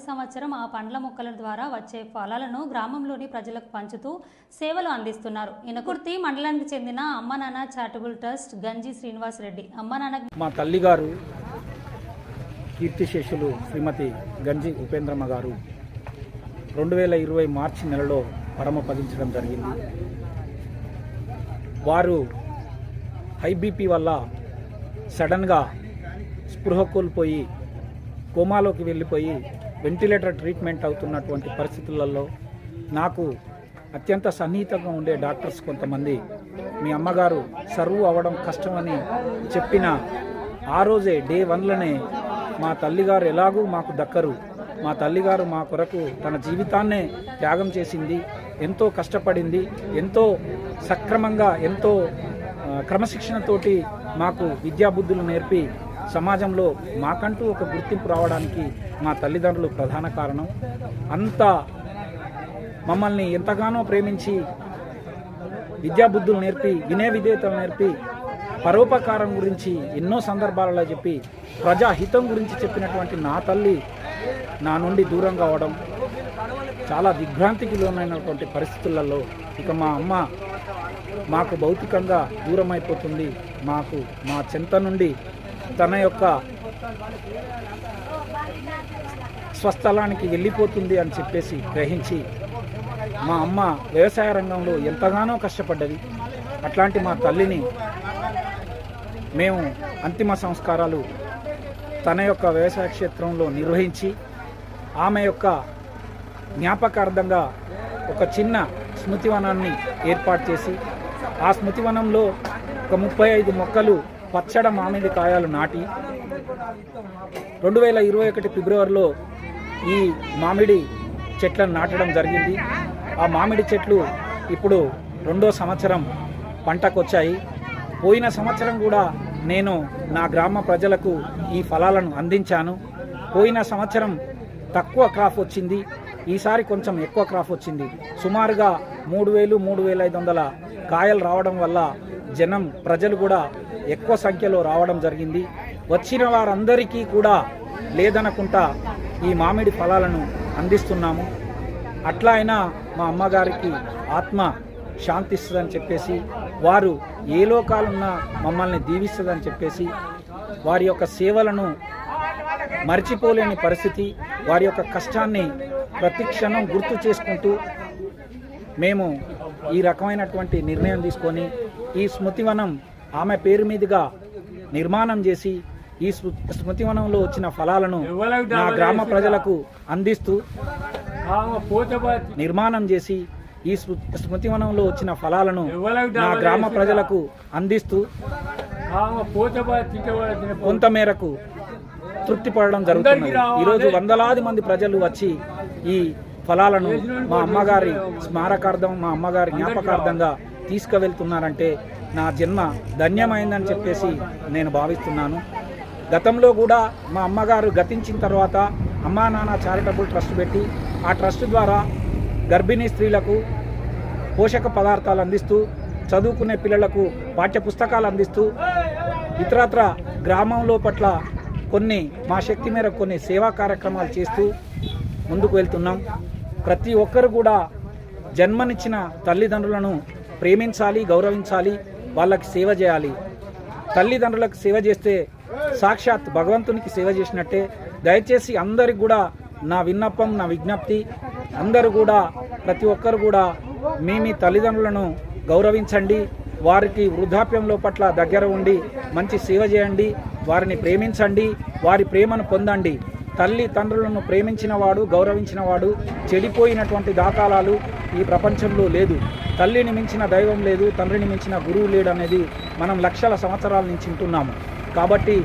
ప్రతి సంవత్సరం ఆ పండ్ల మొక్కల ద్వారా వచ్చే ఫలాలను గ్రామంలోని ప్రజలకు పంచుతూ సేవలు అందిస్తున్నారు. ఇనకుర్తి మండలానికి చెందిన అమ్మ నాన్న చారిటబుల్ ట్రస్ట్ గంజి శ్రీనివాస్ రెడ్డి. అమ్మ నాన్న మా తల్లిగారు కీర్తిశేషులు శ్రీమతి గంజి ఉపేంద్రమ్మ గారు రెండు వేల ఇరవై మార్చి నెలలో పరమపదించడం జరిగింది. వారు హై బీపీ వల్ల సడన్గా స్పృహ కోల్పోయి కోమాలోకి వెళ్ళిపోయి వెంటిలేటర్ ట్రీట్మెంట్ అవుతున్నటువంటి పరిస్థితులలో నాకు అత్యంత సన్నిహితంగా ఉండే డాక్టర్స్ కొంతమంది. మీ అమ్మగారు సర్వ్ అవ్వడం కష్టమని చెప్పిన ఆ రోజే డే వన్లోనే మా తల్లిగారు ఎలాగూ మాకు దక్కరు. మా తల్లిగారు మా కొరకు తన జీవితాన్నే త్యాగం చేసింది. ఎంతో కష్టపడింది. ఎంతో సక్రమంగా ఎంతో క్రమశిక్షణతోటి మాకు విద్యాబుద్ధులు నేర్పి సమాజంలో మాకంటూ ఒక గుర్తింపు రావడానికి మా తల్లిదండ్రులు ప్రధాన కారణం. అంత మమ్మల్ని ఎంతగానో ప్రేమించి విద్యాబుద్ధులు నేర్పి వినయ విధేయతలు నేర్పి పరోపకారం గురించి ఎన్నో సందర్భాలలో చెప్పి ప్రజాహితం గురించి చెప్పినటువంటి నా తల్లి నా నుండి దూరం కావడం చాలా దిగ్భ్రాంతికి లోనైనటువంటి పరిస్థితులలో ఇక మా అమ్మ మాకు భౌతికంగా దూరం అయిపోతుంది మాకు మా చెంత నుండి తన యొక్క స్వస్థలానికి వెళ్ళిపోతుంది అని చెప్పేసి గ్రహించి మా అమ్మ వ్యవసాయ రంగంలో ఎంతగానో కష్టపడ్డది. అట్లాంటి మా తల్లిని మేము అంతిమ సంస్కారాలు తన యొక్క వ్యవసాయ క్షేత్రంలో నిర్వహించి ఆమె యొక్క జ్ఞాపకార్థంగా ఒక చిన్న స్మృతివనాన్ని ఏర్పాటు చేసి ఆ స్మృతివనంలో ఒక ముప్పై ఐదు మొక్కలు పచ్చడ మామిడి కాయలు నాటి రెండు వేల ఇరవై ఒకటి ఫిబ్రవరిలో ఈ మామిడి చెట్లను నాటడం జరిగింది. ఆ మామిడి చెట్లు ఇప్పుడు రెండో సంవత్సరం పంటకొచ్చాయి. పోయిన సంవత్సరం కూడా నేను నా గ్రామ ప్రజలకు ఈ ఫలాలను అందించాను. పోయిన సంవత్సరం తక్కువ క్రాప్ వచ్చింది. ఈసారి కొంచెం ఎక్కువ క్రాప్ వచ్చింది. సుమారుగా మూడు వేలు మూడు వేల ఐదు వందల కాయలు రావడం వల్ల జనం ప్రజలు కూడా ఎక్కువ సంఖ్యలో రావడం జరిగింది. వచ్చిన వారందరికీ కూడా లేదనకుండా ఈ మామిడి ఫలాలను అందిస్తున్నాము. అట్లా అయినా మా అమ్మగారికి ఆత్మ శాంతిస్తుందని చెప్పేసి వారు ఏ లోకాలున్నా మమ్మల్ని దీవిస్తుందని చెప్పేసి వారి యొక్క సేవలను మర్చిపోలేని పరిస్థితి వారి యొక్క కష్టాన్ని ప్రతి క్షణం గుర్తు చేసుకుంటూ మేము ఈ రకమైనటువంటి నిర్ణయం తీసుకొని ఈ స్మృతివనం ఆమె పేరు మీదుగా నిర్మాణం చేసి ఈ స్మృ- స్మృతివనంలో వచ్చిన ఫలాలను నా గ్రామ ప్రజలకు అందిస్తూ నిర్మాణం చేసి ఈ స్మృ- స్మృతివనంలో వచ్చిన ఫలాలను నా గ్రామ ప్రజలకు అందిస్తూ కొంతమేరకు తృప్తి పడడం జరుగుతున్నది. ఈరోజు వందలాది మంది ప్రజలు వచ్చి ఈ ఫలాలను మా అమ్మగారి స్మారకార్థం మా అమ్మగారి జ్ఞాపకార్థంగా తీసుకువెళ్తున్నారంటే నా జన్మ ధన్యమైందని చెప్పేసి నేను భావిస్తున్నాను. గతంలో కూడా మా అమ్మగారు గతించిన తర్వాత అమ్మా నాన్న చారిటబుల్ ట్రస్ట్ పెట్టి ఆ ట్రస్ట్ ద్వారా గర్భిణీ స్త్రీలకు పోషక పదార్థాలు అందిస్తూ చదువుకునే పిల్లలకు పాఠ్య పుస్తకాలు అందిస్తూ ఇతరత్ర గ్రామంలో పట్ల కొన్ని మా శక్తి మేరకు కొన్ని సేవా కార్యక్రమాలు చేస్తూ ముందుకు వెళ్తున్నాం. ప్రతి ఒక్కరు కూడా జన్మనిచ్చిన తల్లిదండ్రులను ప్రేమించాలి గౌరవించాలి. వాళ్ళకి సేవ చేయాలి. తల్లిదండ్రులకు సేవ చేస్తే సాక్షాత్ భగవంతునికి సేవ చేసినట్టే. దయచేసి అందరికి కూడా నా విన్నపం నా విజ్ఞప్తి అందరూ కూడా ప్రతి ఒక్కరు కూడా మీ మీ తల్లిదండ్రులను గౌరవించండి. వారికి వృద్ధాప్యంలో పట్ల దగ్గర ఉండి మంచి సేవ చేయండి. వారిని ప్రేమించండి. వారి ప్రేమను పొందండి. తల్లి తండ్రులను ప్రేమించిన వాడు గౌరవించిన వాడు చెడిపోయినటువంటి దాఖలాలు ఈ ప్రపంచంలో లేదు. తల్లిని మించిన దైవం లేదు తండ్రిని మించిన గురువు లేడు అనేది మనం లక్షల సంవత్సరాల నుంచి వింటున్నాము. కాబట్టి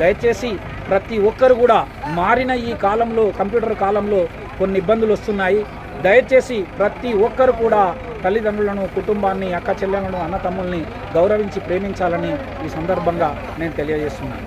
దయచేసి ప్రతి ఒక్కరు కూడా మారిన ఈ కాలంలో కంప్యూటర్ కాలంలో కొన్ని ఇబ్బందులు వస్తున్నాయి. దయచేసి ప్రతి ఒక్కరు కూడా తల్లిదండ్రులను కుటుంబాన్ని అక్క చెల్లెలను అన్నతమ్ముల్ని గౌరవించి ప్రేమించాలని ఈ సందర్భంగా నేను తెలియజేస్తున్నాను.